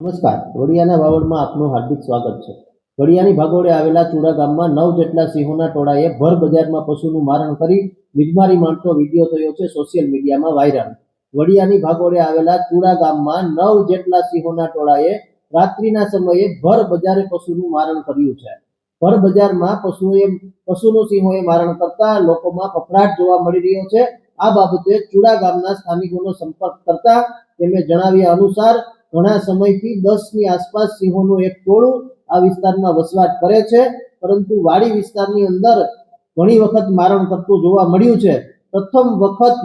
નમસ્કાર. વડિયાના વાવડમાં આપનું હાર્દિક સ્વાગત છે. વડિયાની ભાગોળે આવેલા ચુડા ગામમાં નવ જેટલા સિંહોના ટોળાએ ભર બજારમાં પશુનું મારણ કરી મિજમારી માંડતો વીડિયો થયો છે સોશિયલ મીડિયામાં વાયરલ. વડિયાની ભાગોળે આવેલા ચુડા ગામમાં નવ જેટલા સિંહોના ટોળાએ રાત્રિના સમયે ભર બજારે પશુનું મારણ કર્યું છે. ભર બજારમાં પશુએ, પશુનું સિંહોએ મારણ કરતા લોકોમાં ફફડાટ જોવા મળી રહ્યો છે. આ બાબતે ચુડા ગામના સ્થાનિકોનો સંપર્ક કરતા તેમણે જણાવ્યા અનુસાર ઘણા સમયથી દસની આસપાસ સિંહોનું એક ટોળું આ વિસ્તારમાં વસવાટ કરે છે. પરંતુ વાડી વિસ્તારની અંદર ઘણી વખત મારણ કરતું જોવા મળ્યું છે. પ્રથમ વખત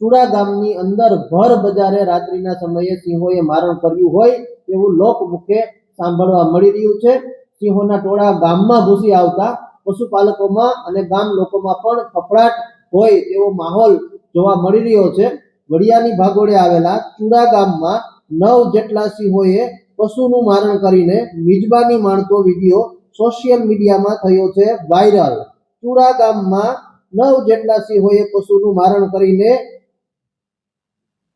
ચુડા ગામની અંદર ભર બજારે રાત્રિના સમયે સિંહોએ મારણ કર્યું હોય તેવું લોકમુખે સાંભળવા મળી રહ્યું છે. સિંહોના ટોળા ગામમાં ઘૂસી આવતા પશુપાલકોમાં અને ગામ લોકોમાં પણ ફફડાટ હોય તેવો માહોલ જોવા મળી રહ્યો છે. વડિયાની ભાગોળે આવેલા ચુડા ગામમાં નવ જેટલા સિંહોએ પશુનું મારણ કરીને મિજબાની માણતો વીડિયો સોશિયલ મીડિયામાં થયો છે વાયરલ. ચુડા ગામમાં નવ જેટલા સિંહોએ પશુનું મારણ કરીને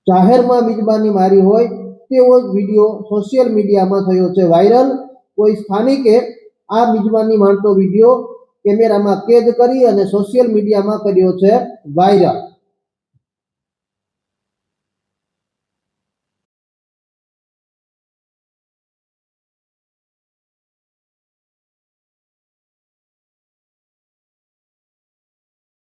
જાહેરમાં મિજબાની મારી હોય તેવો જ વીડિયો સોશિયલ મીડિયામાં થયો છે વાયરલ. કોઈ સ્થાનિકે આ મિજબાની માણતો વીડિયો કેમેરામાં કેદ કરી અને સોશિયલ મીડિયામાં કર્યો છે વાયરલ.